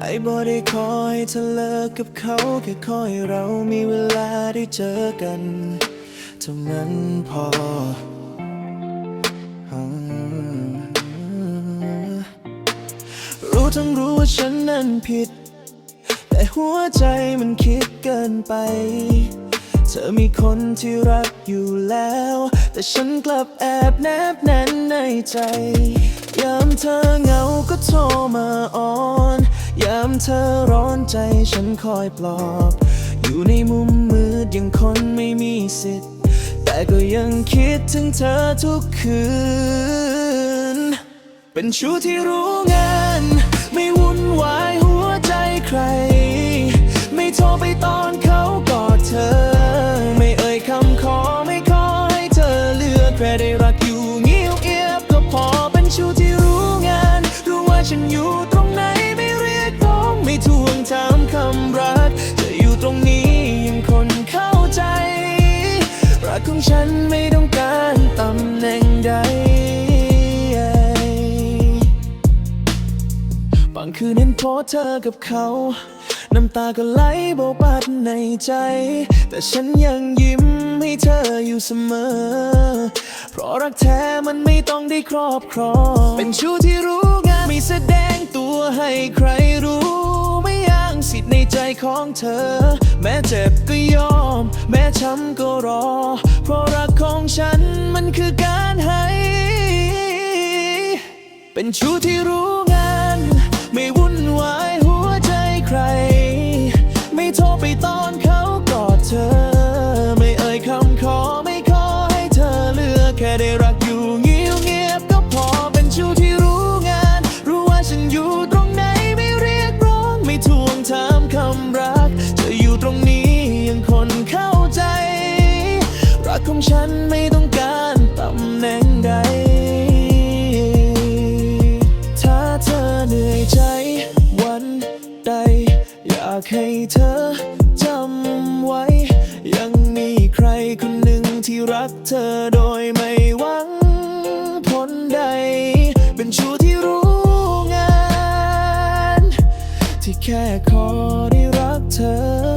ไอ้บ่ได้ขอให้เธอเลิกกับเขาแค่ขอให้เรามีเวลาได้เจอกันเท่านั้นพอรู้ทั้งรู้ว่าฉันนั้นผิด แต่หัวใจมันคิดเกินไป เธอมีคนที่รักอยู่แล้ว แต่ฉันกลับแอบแนบแน่นในใจ ยามเธอเหงาก็โทรมาอ่อน ยามเธอร้อนใจฉันคอยปลอบ อยู่ในมุมมืดยังคนไม่มีสิทธิ์ แต่ก็ยังคิดถึงเธอทุกคืน เป็นชู้ที่รู้งาน ไม่วุ่นวายหัวใจใคร ไม่โทรไปตอนเขากอดเธอ ไม่เอ่ยคำขอไม่ขอให้เธอเลือกแค่ได้รักอยู่เงียบเอียบก็พอเป็นชู้ที่รู้งาน รู้ว่าฉันอยู่ตรงไหน ทวงถามคำรักเธอยู่ตรงนี้ยังคนเข้าใจ รักของฉันไม่ต้องการตำแหน่งใด บางคืนเห็นโพสเธอกับเขา น้ำตาก็ไหลโบกบัดในใจ แต่ฉันยังยิ้มให้เธออยู่เสมอ เพราะรักแท้มันไม่ต้องได้ครอบครอง เป็นชู้ที่รู้ แสดงตัวให้ใครรู้ ไม่อ้างสิทธิ์ในใจของเธอ แม้เจ็บก็ยอม แม้ช้ำก็รอ เพราะรักของฉันมันคือการให้ เป็นชู้ที่รู้งาน ไม่วุ่นวายหัวใจใคร ไม่โทรไปตอนเขากอดเธอ ไม่เอ่ยคำขอไม่ขอให้เธอเลือกแค่ได้รัก ของฉันไม่ต้องการตำแหน่งใด ถ้าเธอเหนื่อยใจ วันใด อยากให้เธอจำไว้ ยังมีใครคนหนึ่งที่รักเธอโดยไม่หวังผลใด เป็นชู้ที่รู้งาน ที่แค่ขอได้รักเธอ